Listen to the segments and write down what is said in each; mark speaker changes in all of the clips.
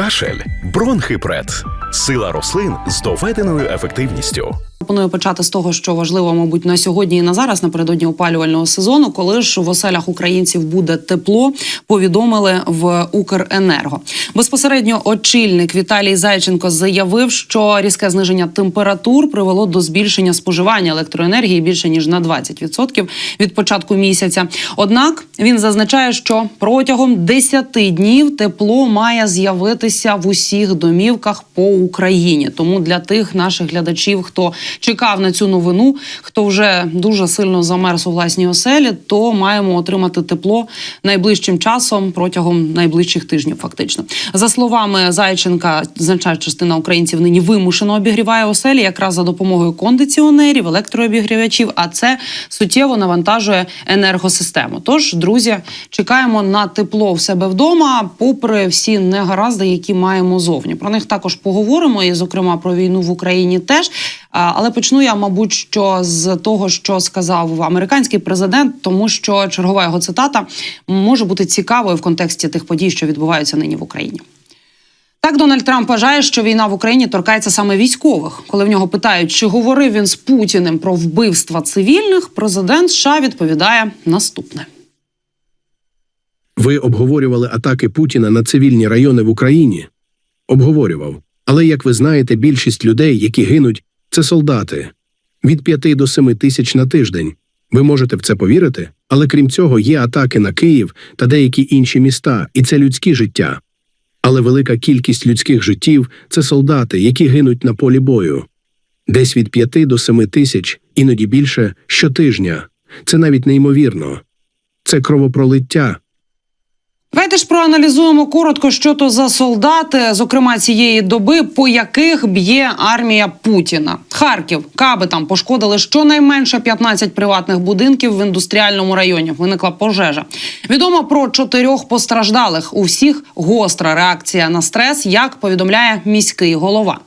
Speaker 1: кашель, бронхипред, сила рослин з доведеною ефективністю.
Speaker 2: Пропоную почати з того, що важливо, мабуть, на сьогодні і на зараз, напередодні опалювального сезону, коли ж в оселях українців буде тепло, повідомили в Укренерго. Безпосередньо очільник Віталій Зайченко заявив, що різке зниження температур привело до збільшення споживання електроенергії більше ніж на 20% від початку місяця. Однак він зазначає, що протягом 10 днів тепло має з'явитися в усіх домівках по Україні. Тому для тих наших глядачів, хто чекав на цю новину, хто вже дуже сильно замерз у власній оселі, то маємо отримати тепло найближчим часом протягом найближчих тижнів. Фактично, за словами Зайченка, значна частина українців нині вимушено обігріває оселі якраз за допомогою кондиціонерів, електрообігрівачів. А це суттєво навантажує енергосистему. Тож, друзі, чекаємо на тепло в себе вдома, попри всі негаразди, які маємо зовні. Про них також поговоримо, і зокрема про війну в Україні теж. А, Але почну я, мабуть, що з того, що сказав американський президент, тому що чергова його цитата може бути цікавою в контексті тих подій, що відбуваються нині в Україні. Так, Дональд Трамп вважає, що війна в Україні торкається саме військових. Коли в нього питають, чи говорив він з Путіним про вбивства цивільних, президент США відповідає наступне.
Speaker 3: Ви обговорювали атаки Путіна на цивільні райони в Україні? Обговорював. Але, як ви знаєте, більшість людей, які гинуть, це солдати від 5 до 7 тисяч на тиждень. Ви можете в це повірити? Але крім цього, є атаки на Київ та деякі інші міста, і це людські життя. Але велика кількість людських життів це солдати, які гинуть на полі бою. Десь від 5 до 7 тисяч, іноді більше щотижня. Це навіть неймовірно. Це кровопролиття.
Speaker 2: Давайте ж проаналізуємо коротко, що то за солдати, зокрема цієї доби, по яких б'є армія Путіна. Харків, Каби там пошкодили щонайменше 15 приватних будинків в індустріальному районі. Виникла пожежа. Відомо про чотирьох постраждалих. У всіх гостра реакція на стрес, як повідомляє міський голова.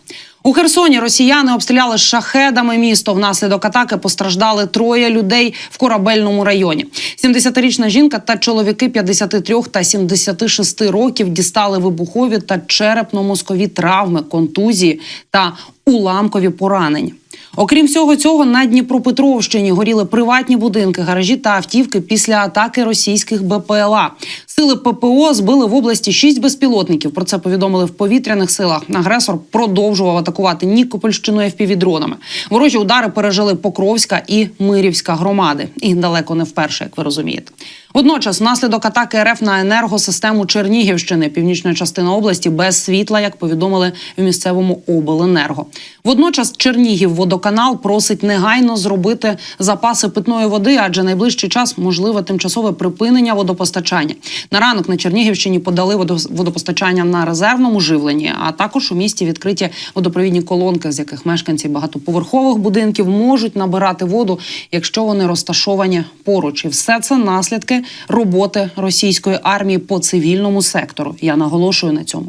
Speaker 2: У Херсоні росіяни обстріляли шахедами місто. Внаслідок атаки постраждали троє людей в корабельному районі. 70-річна жінка та чоловіки 53 та 76 років дістали вибухові та черепно-мозкові травми, контузії та уламкові поранення. Окрім всього цього, на Дніпропетровщині горіли приватні будинки, гаражі та автівки після атаки російських БПЛА. Сили ППО збили в області шість безпілотників. Про це повідомили в повітряних силах. Агресор продовжував атакувати Нікопольщину FPV-дронами. Ворожі удари пережили Покровська і Мирівська громади. І далеко не вперше, як ви розумієте. Водночас, внаслідок атаки РФ на енергосистему Чернігівщини, північна частина області без світла, як повідомили в місцевому обленерго. Водночас Чернігів водоканал просить негайно зробити запаси питної води, адже найближчий час можливе тимчасове припинення водопостачання. На ранок на Чернігівщині подали водо- водопостачання на резервному живленні, а також у місті відкриті водопровідні колонки, з яких мешканці багатоповерхових будинків можуть набирати воду, якщо вони розташовані поруч. І все це наслідки роботи російської армії по цивільному сектору. Я наголошую на цьому.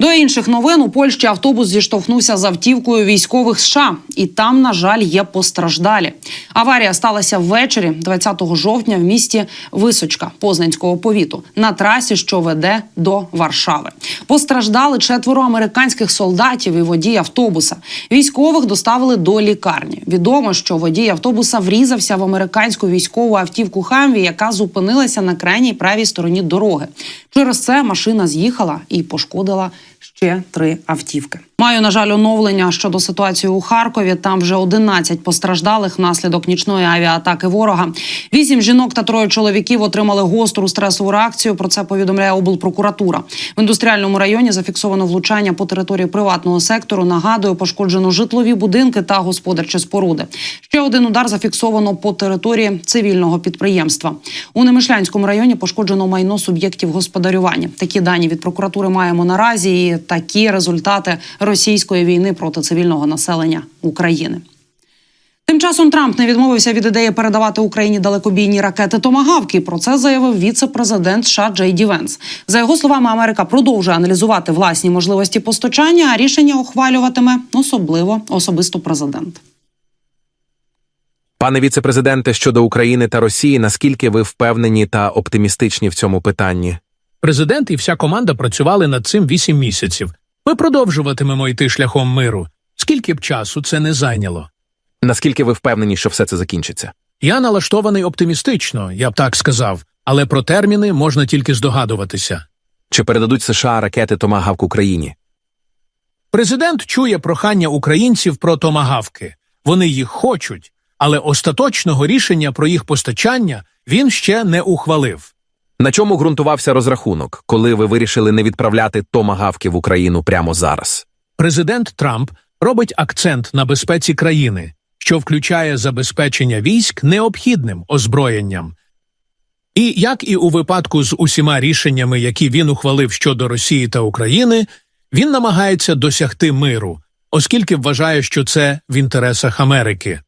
Speaker 2: До інших новин у Польщі автобус зіштовхнувся з автівкою військових США, і там, на жаль, є постраждалі. Аварія сталася ввечері, 20 жовтня, в місті Височка Познанського повіту на трасі, що веде до Варшави. Постраждали четверо американських солдатів і водій автобуса. Військових доставили до лікарні. Відомо, що водій автобуса врізався в американську військову автівку Хамві, яка зупинилася на крайній правій стороні дороги. Через це машина з'їхала і пошкодила ще три автівки. Маю на жаль оновлення щодо ситуації у Харкові. Там вже 11 постраждалих внаслідок нічної авіаатаки ворога. Вісім жінок та троє чоловіків отримали гостру стресову реакцію. Про це повідомляє облпрокуратура. В індустріальному районі зафіксовано влучання по території приватного сектору. Нагадую, пошкоджено житлові будинки та господарчі споруди. Ще один удар зафіксовано по території цивільного підприємства. У Немишлянському районі пошкоджено майно суб'єктів господарювання. Такі дані від прокуратури маємо наразі. І такі результати російської війни проти цивільного населення України. Тим часом Трамп не відмовився від ідеї передавати Україні далекобійні ракети Томагавки. Про це заявив віце-президент США Джей Ді Венс. За його словами, Америка продовжує аналізувати власні можливості постачання, а рішення ухвалюватиме особливо особисто президент.
Speaker 4: Пане віцепрезиденте, щодо України та Росії, наскільки ви впевнені та оптимістичні в цьому питанні? Президент і вся команда працювали над цим вісім місяців. Ми продовжуватимемо йти шляхом миру. Скільки б часу це не зайняло?
Speaker 5: Наскільки ви впевнені, що все це закінчиться?
Speaker 4: Я налаштований оптимістично, я б так сказав, але про терміни можна тільки здогадуватися.
Speaker 5: Чи передадуть США ракети Томагавк Україні?
Speaker 4: Президент чує прохання українців про томагавки. Вони їх хочуть, але остаточного рішення про їх постачання він ще не ухвалив.
Speaker 5: На чому ґрунтувався розрахунок, коли ви вирішили не відправляти Томагавки в Україну прямо зараз?
Speaker 4: Президент Трамп робить акцент на безпеці країни, що включає забезпечення військ необхідним озброєнням. І як і у випадку з усіма рішеннями, які він ухвалив щодо Росії та України, він намагається досягти миру, оскільки вважає, що це в інтересах Америки.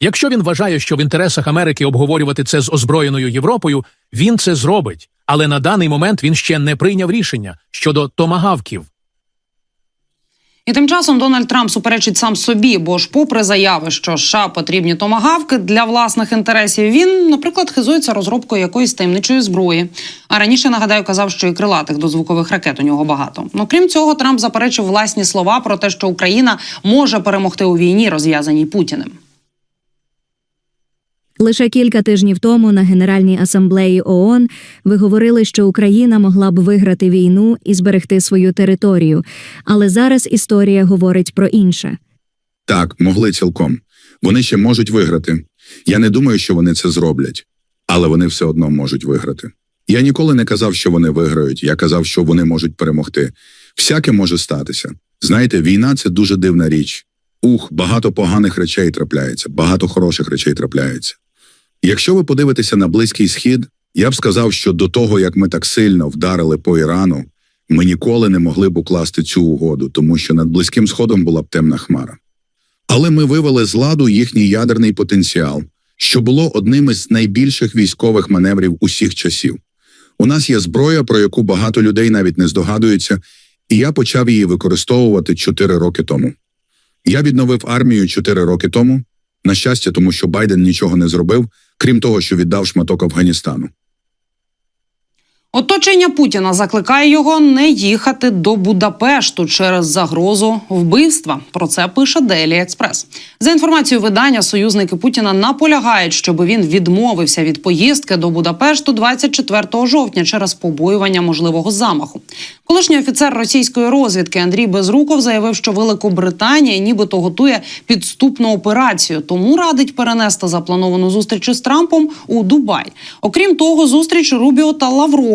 Speaker 4: Якщо він вважає, що в інтересах Америки обговорювати це з озброєною Європою, він це зробить, але на даний момент він ще не прийняв рішення щодо томагавків.
Speaker 2: І тим часом Дональд Трамп суперечить сам собі, бо ж, попри заяви, що США потрібні томагавки для власних інтересів, він, наприклад, хизується розробкою якоїсь таємничої зброї. А раніше нагадаю, казав, що і крилатих дозвукових ракет у нього багато. Ну крім цього, Трамп заперечив власні слова про те, що Україна може перемогти у війні, розв'язаній Путіним.
Speaker 6: Лише кілька тижнів тому на Генеральній асамблеї ООН ви говорили, що Україна могла б виграти війну і зберегти свою територію. Але зараз історія говорить про інше.
Speaker 7: Так, могли цілком. Вони ще можуть виграти. Я не думаю, що вони це зроблять, але вони все одно можуть виграти. Я ніколи не казав, що вони виграють. Я казав, що вони можуть перемогти. Всяке може статися. Знаєте, війна це дуже дивна річ. Ух, багато поганих речей трапляється, багато хороших речей трапляється. Якщо ви подивитеся на Близький Схід, я б сказав, що до того, як ми так сильно вдарили по Ірану, ми ніколи не могли б укласти цю угоду, тому що над Близьким Сходом була б темна хмара. Але ми вивели з ладу їхній ядерний потенціал, що було одним із найбільших військових маневрів усіх часів. У нас є зброя, про яку багато людей навіть не здогадуються, і я почав її використовувати 4 роки тому. Я відновив армію 4 роки тому, на щастя, тому що Байден нічого не зробив, крім того, що віддав шматок Афганістану.
Speaker 2: Оточення Путіна закликає його не їхати до Будапешту через загрозу вбивства. Про це пише Daily Express. За інформацією видання, союзники Путіна наполягають, щоб він відмовився від поїздки до Будапешту 24 жовтня через побоювання можливого замаху. Колишній офіцер російської розвідки Андрій Безруков заявив, що Великобританія нібито готує підступну операцію, тому радить перенести заплановану зустріч із Трампом у Дубай. Окрім того, зустріч Рубіо та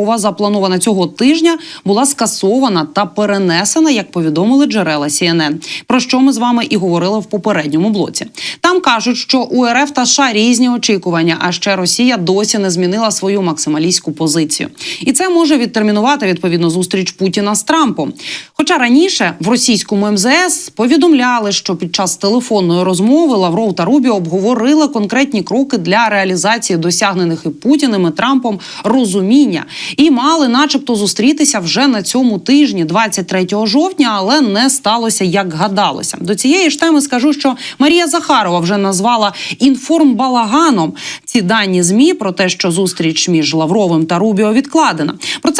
Speaker 2: Лаврова, запланована цього тижня, була скасована та перенесена, як повідомили джерела CNN, про що ми з вами і говорили в попередньому блоці. Там кажуть, що у РФ та США різні очікування, а ще Росія досі не змінила свою максималістську позицію. І це може відтермінувати відповідно зустріч Путіна з Трампом. Хоча раніше в російському МЗС повідомляли, що під час телефонної розмови Лавров та Рубіо обговорили конкретні кроки для реалізації досягнених і Путіним і Трампом розуміння, і мали, начебто, зустрітися вже на цьому тижні, 23 жовтня, але не сталося, як гадалося. До цієї ж теми скажу, що Марія Захарова вже назвала інформбалаганом ці дані змі про те, що зустріч між Лавровим та Рубіо відкладена.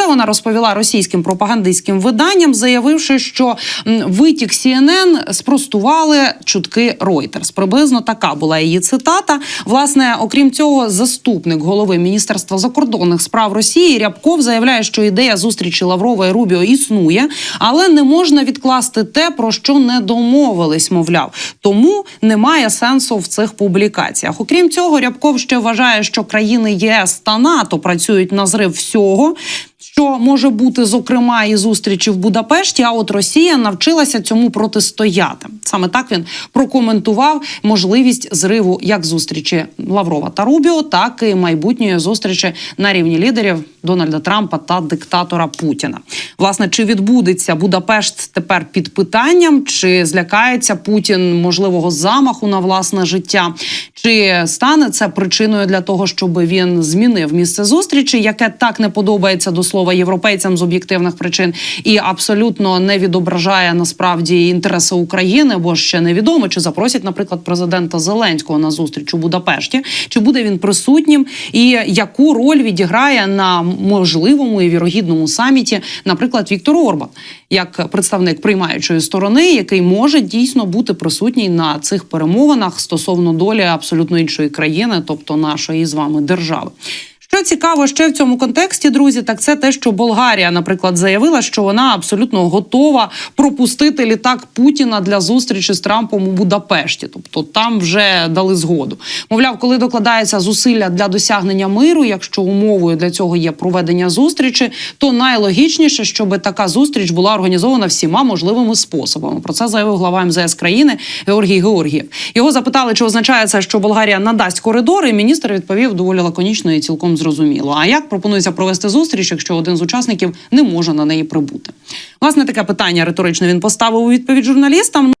Speaker 2: Це вона розповіла російським пропагандистським виданням, заявивши, що витік CNN спростували чутки Reuters. Приблизно така була її цитата. Власне, окрім цього, заступник голови міністерства закордонних справ Росії Рябков заявляє, що ідея зустрічі Лаврова і Рубіо існує, але не можна відкласти те, про що не домовились, мовляв. Тому немає сенсу в цих публікаціях. Окрім цього, Рябков ще вважає, що країни ЄС та НАТО працюють на зрив всього. Що може бути зокрема і зустрічі в Будапешті? А от Росія навчилася цьому протистояти. Саме так він прокоментував можливість зриву як зустрічі Лаврова та Рубіо, так і майбутньої зустрічі на рівні лідерів Дональда Трампа та диктатора Путіна. Власне, чи відбудеться Будапешт тепер під питанням, чи злякається Путін можливого замаху на власне життя, чи стане це причиною для того, щоб він змінив місце зустрічі, яке так не подобається до слова європейцям з об'єктивних причин і абсолютно не відображає насправді інтереси України, бо ще невідомо, чи запросять, наприклад, президента Зеленського на зустріч у Будапешті, чи буде він присутнім, і яку роль відіграє на можливому і вірогідному саміті, наприклад, Віктор Орбан, як представник приймаючої сторони, який може дійсно бути присутній на цих перемовинах стосовно долі абсолютно іншої країни, тобто нашої з вами держави. Що цікаво ще в цьому контексті, друзі, так це те, що Болгарія, наприклад, заявила, що вона абсолютно готова пропустити літак Путіна для зустрічі з Трампом у Будапешті. Тобто там вже дали згоду. Мовляв, коли докладається зусилля для досягнення миру, якщо умовою для цього є проведення зустрічі, то найлогічніше, щоб така зустріч була організована всіма можливими способами. Про це заявив глава МЗС країни Георгій Георгієв. Його запитали, чи означає це, що Болгарія надасть коридори. Міністр відповів доволі лаконічно і цілком зрозуміло. А як пропонується провести зустріч, якщо один з учасників не може на неї прибути? Власне, таке питання риторичне він поставив у відповідь журналістам.